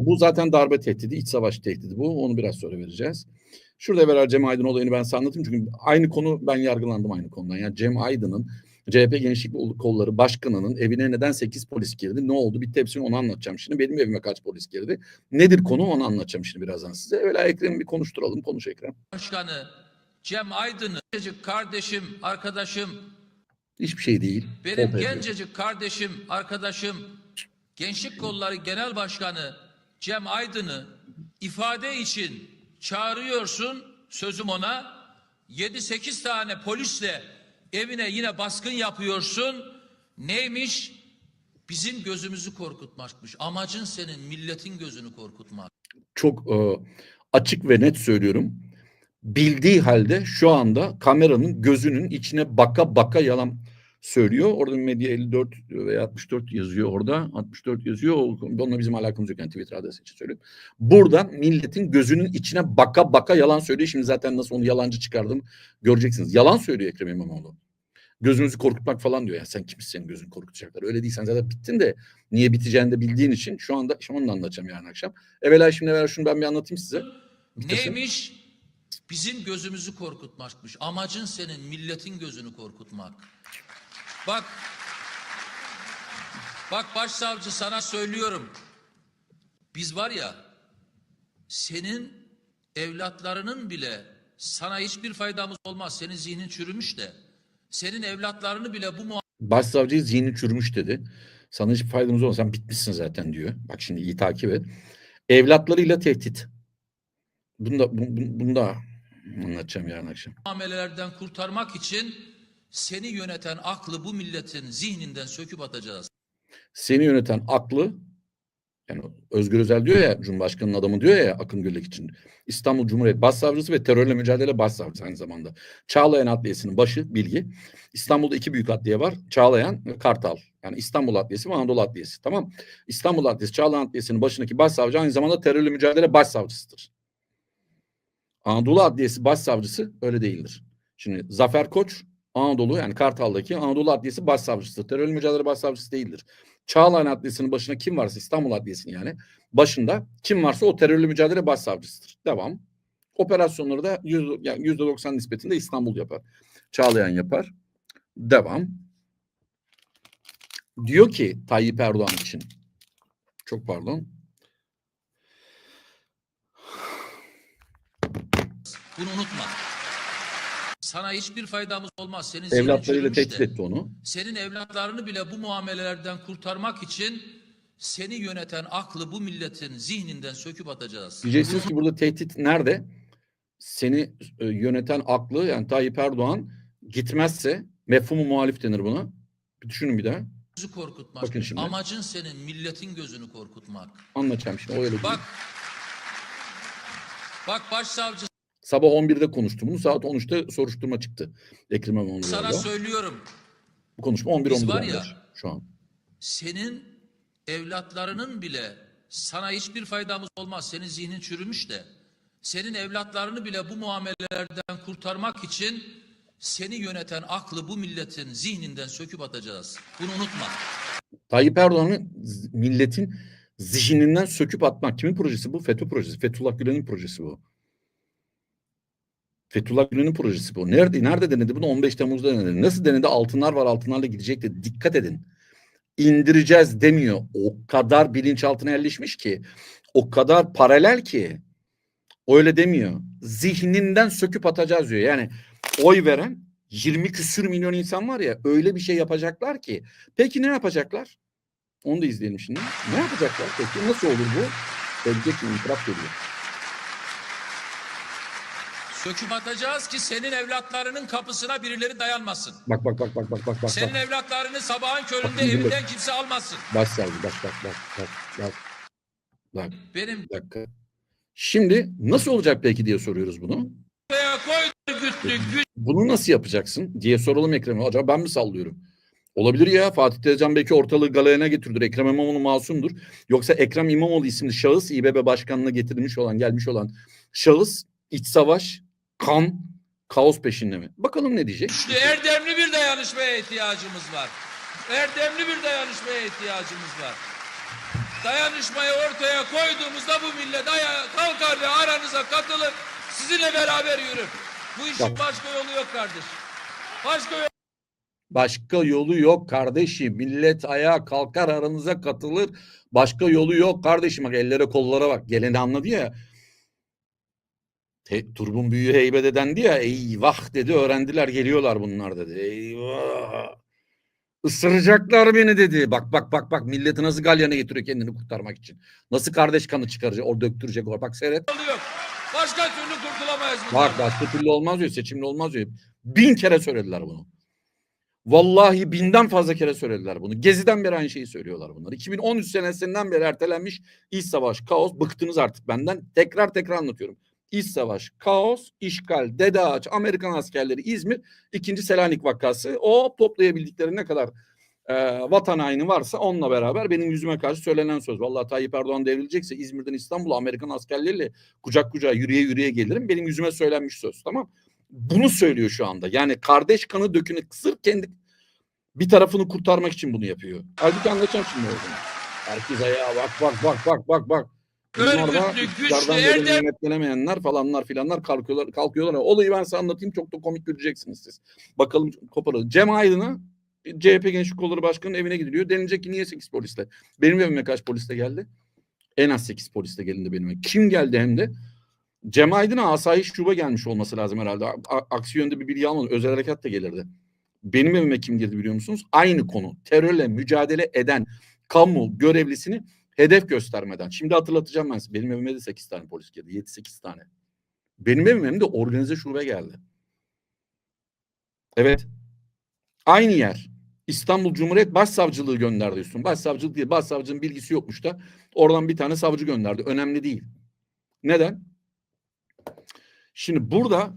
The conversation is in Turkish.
Bu zaten darbe tehdidi, iç savaş tehdidi bu. Onu biraz sonra vereceğiz. Şurada evvel Cem Aydın olayını ben size anlatayım. Çünkü aynı konu ben yargılandım aynı konudan. Yani Cem Aydın'ın CHP Gençlik Kolları Başkanı'nın evine neden 8 polis girdi? Ne oldu? Bir hepsini onu anlatacağım şimdi. Benim evime kaç polis girdi? Nedir konu onu anlatacağım şimdi birazdan size. Evvela Ekrem'i bir konuşturalım. Konuş Ekrem. Başkanı Cem Aydın'ı gencecik kardeşim, arkadaşım, Hiçbir şey değil. benim gencecik kardeşim, arkadaşım, Gençlik Kolları Genel Başkanı Cem Aydın'ı ifade için çağırıyorsun, sözüm ona. 7-8 tane polisle evine yine baskın yapıyorsun. Neymiş? Bizim gözümüzü korkutmakmış. Amacın senin milletin gözünü korkutmak. çok e, açık ve net söylüyorum. Bildiği halde şu anda kameranın gözünün içine baka baka yalan söylüyor. Orada medya 54 veya 64 yazıyor orada. 64 yazıyor. Onunla bizim alakamız yok yani Twitter adresi için söylüyorum. Burada milletin gözünün içine baka baka yalan söylüyor. Şimdi zaten nasıl onu yalancı çıkardım göreceksiniz. Yalan söylüyor Ekrem İmamoğlu. Gözünüzü korkutmak falan diyor. Ya sen kimsin senin gözünü korkutacaklar. Öyle değilsen zaten bittin de niye biteceğini de bildiğin için şu anda şimdi onu da anlatacağım yarın akşam. Evvela şimdi evvela şunu ben bir anlatayım size. Bitirsin. Neymiş? Bizim gözümüzü korkutmakmış. Amacın senin milletin gözünü korkutmak. Bak, bak başsavcı sana söylüyorum. Biz var ya, senin evlatlarının bile sana hiçbir faydamız olmaz. Senin zihnin çürümüş de. Senin evlatlarını bile bu Başsavcı zihni çürümüş dedi. Sana hiçbir faydamız olmaz. Sen bitmişsin zaten diyor. Bak şimdi iyi takip et. Evlatlarıyla tehdit. Bunu da, bu- bu- bunu da anlatacağım yarın akşam. muamelelerden kurtarmak için seni yöneten aklı bu milletin zihninden söküp atacağız. Seni yöneten aklı yani Özgür Özel diyor ya Cumhurbaşkanı'nın adamı diyor ya Akın Gürlek için. İstanbul Cumhuriyet Başsavcısı ve terörle mücadele başsavcısı aynı zamanda. Çağlayan Adliyesi'nin başı Bilgi. İstanbul'da iki büyük adliye var. Çağlayan Kartal. Yani İstanbul Adliyesi ve Anadolu Adliyesi. Tamam. İstanbul Adliyesi, Çağlayan Adliyesi'nin başındaki başsavcı aynı zamanda terörle mücadele başsavcısıdır. Anadolu Adliyesi başsavcısı öyle değildir. Şimdi Zafer Koç Anadolu yani Kartal'daki Anadolu Adliyesi başsavcısı. Terörle mücadele başsavcısı değildir. Çağlayan Adliyesi'nin başına kim varsa İstanbul Adliyesi'nin yani başında kim varsa o terörle mücadele başsavcısıdır. Devam. Operasyonları da yüzde doksan nispetinde İstanbul yapar. Çağlayan yapar. Devam. Diyor ki Tayyip Erdoğan için çok pardon. Bunu unutma. Sana hiçbir faydamız olmaz. Senin Evlatlarıyla tehdit etti onu. Senin evlatlarını bile bu muamelelerden kurtarmak için seni yöneten aklı bu milletin zihninden söküp atacağız. Diyeceksiniz ki burada tehdit nerede? Seni e, yöneten aklı yani Tayyip Erdoğan gitmezse mefhumu muhalif denir buna. Bir düşünün bir daha. Gözü korkutmak. Bakın şimdi. Amacın senin milletin gözünü korkutmak. Anlatacağım şimdi. O öyle değil. Bak. Bak başsavcı Sabah 11'de konuştum bunu. Saat 13'te soruşturma çıktı. Ekrem İmamoğlu'yla. sana söylüyorum. Bu konuşma 11 Biz 11 var ya- 15 şu an. senin evlatlarının bile sana hiçbir faydamız olmaz. Senin zihnin çürümüş de. Senin evlatlarını bile bu muamelelerden kurtarmak için seni yöneten aklı bu milletin zihninden söküp atacağız. Bunu unutma. Tayyip Erdoğan'ı milletin zihninden söküp atmak. Kimin projesi bu? FETÖ projesi. Fethullah Gülen'in projesi bu. Fethullah Gülen'in projesi bu. Nerede nerede denedi bunu? 15 Temmuz'da denedi. Nasıl denedi? Altınlar var altınlarla gidecek dedi. Dikkat edin. İndireceğiz demiyor. O kadar bilinçaltına yerleşmiş ki. O kadar paralel ki. Öyle demiyor. Zihninden söküp atacağız diyor. Yani oy veren 20 küsür milyon insan var ya öyle bir şey yapacaklar ki. Peki ne yapacaklar? Onu da izleyelim şimdi. Ne yapacaklar peki? Nasıl olur bu? Gelecek şimdi itiraf geliyor. Söküp atacağız ki senin evlatlarının kapısına birileri dayanmasın. Bak bak bak bak bak bak bak. Senin bak. evlatlarını sabahın köründe dinle. evinden kimse almasın. Başsavcı bak bak bak bak bak. Bak Benim dakika. Şimdi nasıl olacak peki diye soruyoruz bunu. koydu güttü güç. Bunu nasıl yapacaksın diye soralım Ekrem'e. Acaba ben mi sallıyorum? Olabilir ya Fatih Tezcan belki ortalığı galeyana getirdir. Ekrem İmamoğlu masumdur. Yoksa Ekrem İmamoğlu isimli şahıs İBB başkanlığına getirilmiş olan gelmiş olan şahıs iç savaş, kan, kaos peşinde mi? Bakalım ne diyecek? Güçlü, erdemli bir dayanışmaya ihtiyacımız var. Erdemli bir dayanışmaya ihtiyacımız var. dayanışmayı ortaya koyduğumuzda bu millet ayağa kalkar ve aranıza katılır. Sizinle beraber yürür. Bu işin Bak. başka yolu yok kardeş. Başka yolu Başka yolu yok kardeşim. Millet ayağa kalkar aranıza katılır. Başka yolu yok kardeşim. Bak ellere kollara bak. Geleni anladı ya. Te, turbun büyüğü heybet eden ya. Eyvah dedi öğrendiler geliyorlar bunlar dedi. Eyvah. Isıracaklar beni dedi. Bak bak bak bak milleti nasıl galyana getiriyor kendini kurtarmak için. Nasıl kardeş kanı çıkaracak, o döktürecek. o. Bak seyret. Başka türlü kurtulamayız. Bak başka türlü olmaz diyor. Seçimli olmaz diyor. Bin kere söylediler bunu. Vallahi binden fazla kere söylediler bunu. Gezi'den beri aynı şeyi söylüyorlar bunlar. 2013 senesinden beri ertelenmiş iç savaş, kaos. Bıktınız artık benden. Tekrar tekrar anlatıyorum. İç savaş, kaos, işgal, Dede Ağaç, Amerikan askerleri, İzmir, ikinci Selanik vakası. O toplayabildikleri ne kadar e, vatan haini varsa onunla beraber benim yüzüme karşı söylenen söz. Vallahi Tayyip Erdoğan devrilecekse İzmir'den İstanbul'a Amerikan askerleriyle kucak kucağa yürüye yürüye gelirim. Benim yüzüme söylenmiş söz tamam. Bunu söylüyor şu anda. Yani kardeş kanı dökünü sırf kendi bir tarafını kurtarmak için bunu yapıyor. Halbuki anlatacağım şimdi o zaman. Herkes ayağa bak bak bak bak bak bak. Örgütlü, güçlü, erdem- nimetlenemeyenler falanlar filanlar kalkıyorlar kalkıyorlar. Olayı ben size anlatayım çok da komik göreceksiniz siz. Bakalım koparalım. Cem Aydın'a CHP Gençlik Kolları Başkanı'nın evine gidiliyor. Denilecek ki niye 8 polisle? Benim evime kaç polisle geldi? En az 8 polisle gelindi benim evime. Kim geldi hem de? Cem Aydın'a asayiş şube gelmiş olması lazım herhalde. A- aksi yönde bir bilgi almadım. Özel harekat da gelirdi. Benim evime kim girdi biliyor musunuz? Aynı konu. Terörle mücadele eden kamu görevlisini hedef göstermeden. Şimdi hatırlatacağım ben size. Benim evime de 8 tane polis girdi. 7-8 tane. Benim evime de organize şube geldi. Evet. Aynı yer. İstanbul Cumhuriyet Başsavcılığı gönderdi üstün. Başsavcılık değil. Başsavcının bilgisi yokmuş da oradan bir tane savcı gönderdi. Önemli değil. Neden? Şimdi burada